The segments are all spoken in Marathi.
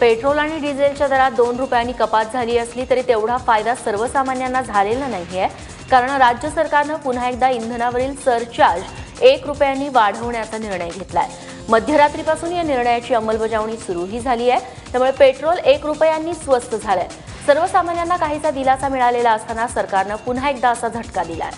पेट्रोल आणि डिझेलच्या दरात दोन रुपयांनी कपात झाली असली तरी तेवढा फायदा सर्वसामान्यांना झालेला नाही आहे कारण राज्य सरकारनं पुन्हा एकदा इंधनावरील सरचार्ज एक रुपयांनी वाढवण्याचा निर्णय घेतलाय. मध्यरात्रीपासून या निर्णयाची अंमलबजावणी सुरूही झाली आहे त्यामुळे पेट्रोल एक रुपयांनी स्वस्त झालंय. सर्वसामान्यांना काहीसा दिलासा मिळालेला असताना सरकारनं पुन्हा एकदा असा झटका दिलाय.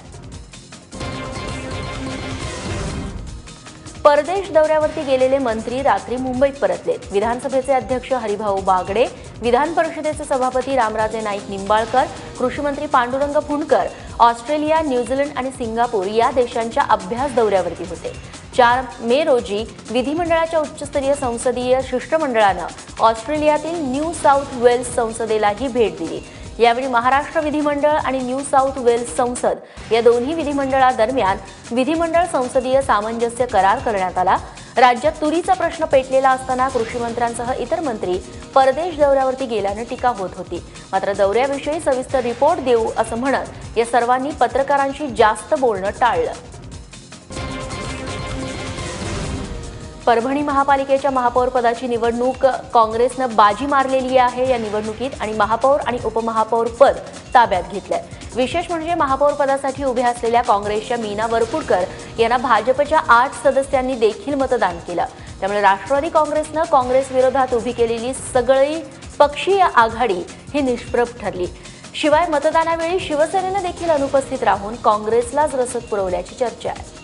परदेश दौऱ्यावरती गेलेले मंत्री रात्री मुंबईत परतलेत विधानसभेचे अध्यक्ष हरिभाऊ बागडे विधान परिषदेचे सभापती रामराजे नाईक निंबाळकर कृषीमंत्री Pandurang Fundkar Australia New Zealand आणि सिंगापूर या देशांच्या अभ्यास दौऱ्यावरती होते. चार मे रोजी विधिमंडळाच्या उच्चस्तरीय संसदीय शिष्टमंडळानं ऑस्ट्रेलियातील न्यू साऊथ वेल्स संसदेलाही भेट दिली. यावेळी महाराष्ट्र विधिमंडळ आणि न्यू साऊथ वेल्स संसद या दोन्ही विधिमंडळादरम्यान विधिमंडळ संसदीय सामंजस्य करार करण्यात आला. राज्यात तुरीचा प्रश्न पेटलेला असताना कृषीमंत्र्यांसह इतर मंत्री परदेश दौऱ्यावरती गेल्यानं टीका होत होती. मात्र दौऱ्याविषयी सविस्तर रिपोर्ट देऊ असं म्हणत या सर्वांनी पत्रकारांशी जास्त बोलणं टाळलं. परभणी महापालिकेच्या महापौरपदाची निवडणूक काँग्रेसनं बाजी मारलेली आहे. या निवडणुकीत आणि महापौर आणि उपमहापौर पद ताब्यात घेतलंय. विशेष म्हणजे महापौर पदासाठी उभ्या असलेल्या काँग्रेसच्या मीना वरपुडकर यांना भाजपच्या आठ सदस्यांनी देखील मतदान केलं. त्यामुळे राष्ट्रवादी काँग्रेसनं काँग्रेस विरोधात उभी केलेली सगळी पक्षीय आघाडी ही निष्प्रभ ठरली. शिवाय मतदानावेळी शिवसेनेनं देखील अनुपस्थित राहून काँग्रेसलाच रसद पुरवल्याची चर्चा आहे.